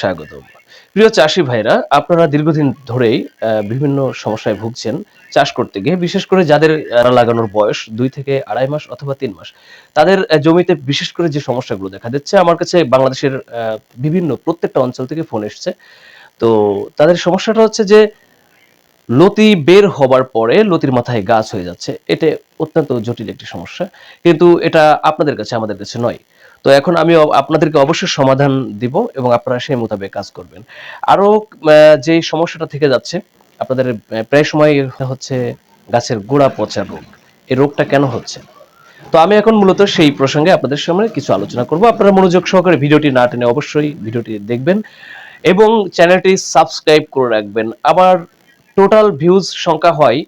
স্বাগত প্রিয় চাষি ভাইরা, আপনারা দীর্ঘদিন ধরেই বিভিন্ন সমস্যায় ভুগছেন চাষ করতে গিয়ে, বিশেষ করে যাদের লাগানোর বয়স দুই থেকে আড়াই মাস অথবা তিন মাস, তাদের জমিতে বিশেষ করে যে সমস্যাগুলো দেখা দিচ্ছে, আমার কাছে বাংলাদেশের বিভিন্ন প্রত্যেকটা অঞ্চল থেকে ফোন এসছে। তো তাদের সমস্যাটা হচ্ছে যে, লতি বের হবার পরে লতির মাথায় গাছ হয়ে যাচ্ছে। এটা অত্যন্ত জটিল একটি সমস্যা। কিন্তু এটা আপনাদের কাছে, আমাদের কাছে নয়। তো এখন আমি আপনাদেরকে অবশ্যই সমাধান দিব এবং আপনারা সেই মোতাবেক কাজ করবেন। আরও যে সমস্যাটা থেকে যাচ্ছে, আপনাদের প্রায় সময় হচ্ছে গাছের গোড়া পচা রোগ। এই রোগটা কেন হচ্ছে? তো আমি এখন মূলত সেই প্রসঙ্গে আপনাদের সামনে কিছু আলোচনা করব। আপনারা মনোযোগ সহকারে ভিডিওটি না টেনে অবশ্যই ভিডিওটি দেখবেন এবং চ্যানেলটি সাবস্ক্রাইব করে রাখবেন। আবার টোটাল ভিউজ সংখ্যা হয়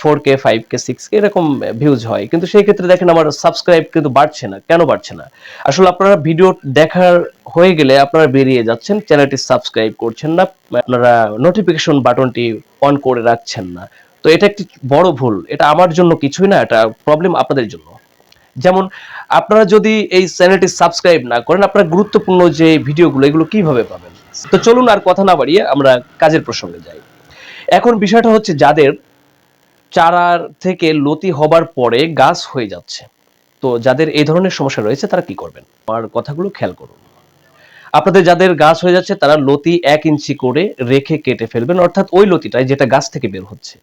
four K five K six K এরকম ভিউজ হয়। কিন্তু সেই ক্ষেত্রে দেখেন আমার সাবস্ক্রাইব কিন্তু বাড়ছে না। কেন বাড়ছে না? আসলে আপনারা ভিডিও দেখার হয়ে গেলে আপনারা বেরিয়ে যাচ্ছেন চ্যানেলটি সাবস্ক্রাইব করছেন না, আপনারা নোটিফিকেশন বাটনটি অন করে রাখছেন না। তো এটা একটি বড় ভুল। এটা আমার জন্য কিছুই না, এটা প্রবলেম আপনাদের জন্য। যেমন, আপনারা যদি এই চ্যানেলটি সাবস্ক্রাইব না করেন, আপনারা গুরুত্বপূর্ণ যে ভিডিওগুলো এগুলো কীভাবে পাবেন? তো চলুন আর কথা না বাড়িয়ে আমরা কাজের প্রসঙ্গে যাই। এখন বিষয়টা হচ্ছে যাদের চারার থেকে লতি হবার পরে গাছ হয়ে যাচ্ছে। তো যাদের এই ধরনের সমস্যা রয়েছে, তারা কি করবেন? আমার কথাগুলো খেয়াল করুন। আপনাদের যাদের গাছ হয়ে যাচ্ছে, তারা লতি এক ইঞ্চি করে রেখে কেটে ফেলবেন, অর্থাৎ ওই লতিটাই যেটা গাছ থেকে বের হচ্ছে।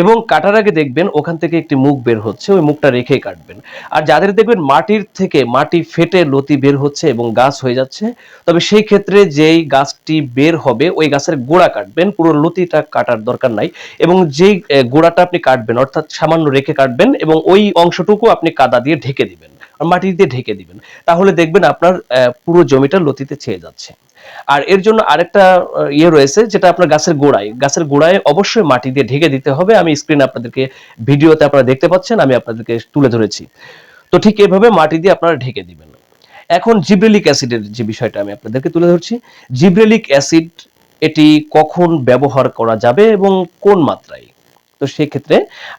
এবং কাটার আগে দেখবেন ওখান থেকে একটি মুখ বের হচ্ছে, ওই মুখটা রেখেই কাটবেন। আর যাদের দেখবেন মাটির থেকে মাটি ফেটে লতি বের হচ্ছে এবং গাছ হয়ে যাচ্ছে, তবে সেই ক্ষেত্রে যেই গাছটি বের হবে, ওই গাছের গোড়া কাটবেন, পুরো লতিটা কাটার দরকার নাই এবং যেই গোড়াটা আপনি কাটবেন, অর্থাৎ সামান্য রেখে কাটবেন এবং ওই অংশটুকু আপনি কাদা দিয়ে ঢেকে দিবেন। মাটি দিয়ে ঢেকে দিবেন। তাহলে দেখবেন আপনার পুরো জমিটা লতিতে ছেয়ে যাচ্ছে। আর এর জন্য আরেকটা ইয়ে রয়েছে, যেটা আপনার গাছের গোড়ায়। গাছের গোড়ায় অবশ্যই মাটি দিয়ে ঢেকে দিতে হবে। আমি স্ক্রিনে আপনাদেরকে ভিডিওতে আপনারা দেখতে পাচ্ছেন, আমি আপনাদেরকে তুলে ধরেছি। তো ঠিক এভাবে মাটি দিয়ে আপনারা ঢেকে দিবেন। এখন জিব্রেলিক অ্যাসিডের যে বিষয়টা আমি আপনাদেরকে তুলে ধরছি। জিব্রেলিক অ্যাসিড এটি কখন ব্যবহার করা যাবে এবং কোন মাত্রায়? তো সেক্ষেত্রে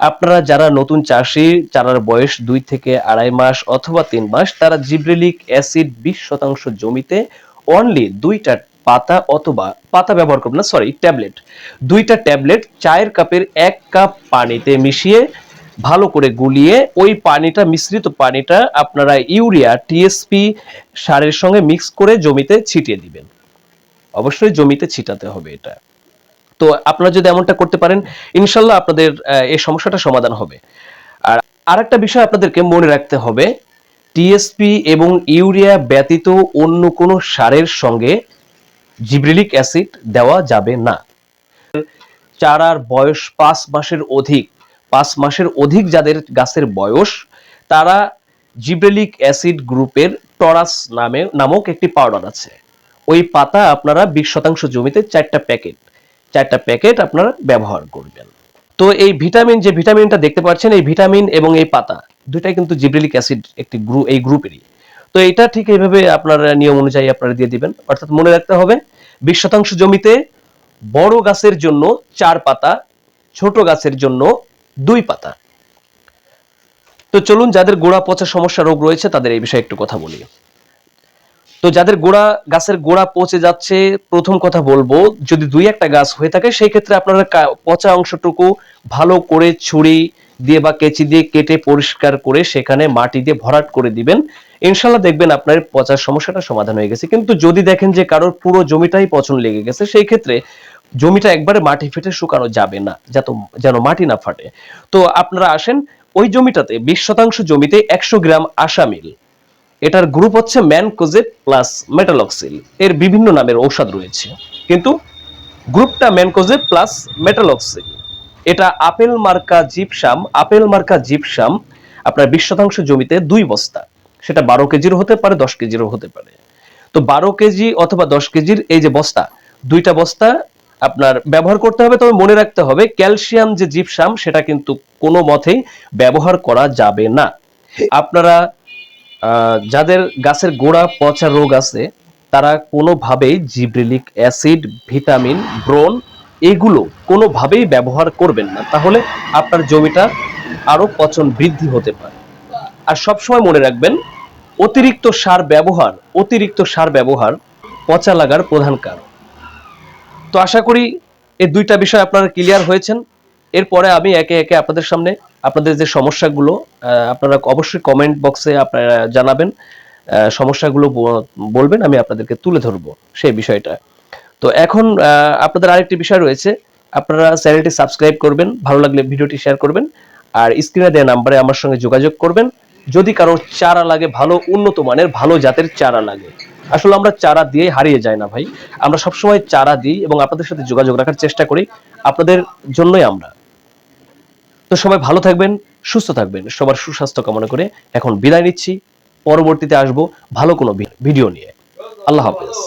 আপনারা যারা নতুন চাষি চারার বয়স দুই থেকে আড়াই মাস অথবা তিন মাস, তারা জিব্রেলিক অ্যাসিড বিশ শতাংশ জমিতে অনলি দুইটা পাতা অথবা পাতা ব্যবহার করবেন না সরি ট্যাবলেট। দুইটা ট্যাবলেট চায়ের কাপের এক কাপ পানিতে মিশিয়ে ভালো করে গুলিয়ে ওই পানিটা, মিশ্রিত পানিটা আপনারা ইউরিয়া টিএসপি সারের সঙ্গে মিক্স করে জমিতে ছিটিয়ে দিবেন। অবশ্যই জমিতে ছিটাতে হবে এটা। তো আপনারা যদি এমনটা করতে পারেন, ইনশাল্লাহ আপনাদের এই সমস্যাটা সমাধান হবে। আর আরেকটা বিষয় আপনাদেরকে মনে রাখতে হবে টিএসপি এবং ইউরিয়া ব্যতীত অন্য কোনো সারের সঙ্গে জিব্রিলিক অ্যাসিড দেওয়া যাবে না। চারার বয়স পাঁচ মাসের অধিক, পাঁচ মাসের অধিক যাদের গাছের বয়স, তারা জিব্রেলিক অ্যাসিড গ্রুপের টরাস নামে, নামক একটি পাউডার আছে। ওই পাতা আপনারা বিশ শতাংশ জমিতে চারটা প্যাকেট চারটা প্যাকেট আপনারা ব্যবহার করবেন। তো এই ভিটামিন, যে ভিটামিনটা দেখতে পাচ্ছেন, এই ভিটামিন এবং এই পাতা দুটাই কিন্তু জিব্রেলিক অ্যাসিড একটি গ্রু, এই গ্রুপেরই। তো এটা ঠিক এইভাবে আপনার নিয়ম অনুযায়ী আপনারা দিয়ে দিবেন। অর্থাৎ মনে রাখতে হবে, বিশ শতাংশ জমিতে বড় গাছের জন্য চার পাতা, ছোট গাছের জন্য দুই পাতা। তো চলুন, যাদের গোড়া পচা সমস্যা, রোগ রয়েছে, তাদের এই বিষয়ে একটু কথা বলি। তো যাদের গোড়া, গাছের গোড়া পচে যাচ্ছে, প্রথম কথা বলব, যদি দুই একটা গাছ হয়ে থাকে, সেই ক্ষেত্রে আপনারা পচা অংশটুকু ভালো করে ছুরি দিয়ে বা কেচি দিয়ে কেটে পরিষ্কার করে সেখানে মাটি দিয়ে ভরাট করে দিবেন। ইনশাল্লাহ দেখবেন আপনার পচার সমস্যাটা সমাধান হয়ে গেছে। কিন্তু যদি দেখেন যে কারোর পুরো জমিটাই পচন লেগে গেছে, সেই ক্ষেত্রে জমিটা একবারে মাটি ফেটে শুকানো যাবে না, যাতে, যেন মাটি না ফাটে। তো আপনারা আসেন ওই জমিটাতে, বিশ শতাংশ জমিতে একশো গ্রাম আশামিল এটার গ্রুপ হচ্ছে ম্যানকোজেব প্লাস মেটালক্সিল এর বিভিন্ন নামের ঔষধ রয়েছে। কিন্তু গ্রুপটা ম্যানকোজেব প্লাস মেটালক্সিল এটা আপেল মার্কা জিপসাম। আপেল মার্কা জিপসাম আপনার বিশ শতাংশ জমিতে দুই বস্তা। সেটা বারো কেজির হতে পারে, দশ কেজিরও হতে পারে। তো বারো কেজি অথবা দশ কেজির এই যে বস্তা, দুইটা বস্তা আপনার ব্যবহার করতে হবে। তবে মনে রাখতে হবে, ক্যালসিয়াম যে জিপসাম, সেটা কিন্তু কোনো মতেই ব্যবহার করা যাবে না। আপনারা যাদের গাছের গোড়া পচা রোগ আছে, তারা কোনোভাবেই জিব্রিলিক অ্যাসিড, ভিটামিন ব্রোন এগুলো কোনোভাবেই ব্যবহার করবেন না। তাহলে আপনার জমিটা আরও পচন বৃদ্ধি হতে পারে। আর সবসময় মনে রাখবেন, অতিরিক্ত সার ব্যবহার, অতিরিক্ত সার ব্যবহার পচা লাগার প্রধান কারণ। তো আশা করি এই দুইটা বিষয় আপনারা ক্লিয়ার হয়েছেন। এরপরে আমি একে একে আপনাদের সামনে আপনাদের যে সমস্যাগুলো আপনারা অবশ্যই কমেন্ট বক্সে আপনারা জানাবেন। সমস্যাগুলো বলবেন, আমি আপনাদেরকে তুলে ধরবো সেই বিষয়টা। তো এখন আপনাদের আরেকটি বিষয় রয়েছে। আপনারা চ্যানেলটি সাবস্ক্রাইব করবেন, ভালো লাগলে ভিডিওটি শেয়ার করবেন, আর স্ক্রিনে দেওয়া নাম্বারে আমার সঙ্গে যোগাযোগ করবেন। যদি কারও চারা লাগে, ভালো, উন্নত মানের, ভালো জাতের চারা লাগে। আসলে আমরা চারা দিয়ে হারিয়ে যাই না ভাই। আমরা সবসময় চারা দিই এবং আপনাদের সাথে যোগাযোগ রাখার চেষ্টা করি। আপনাদের জন্যই আমরা। তো সবাই ভালো থাকবেন, সুস্থ থাকবেন। সবার সুস্বাস্থ্য কামনা করে এখন বিদায় নিচ্ছি। পরবর্তীতে আসব ভালো কোনো ভিডিও নিয়ে। আল্লাহ হাফেজ।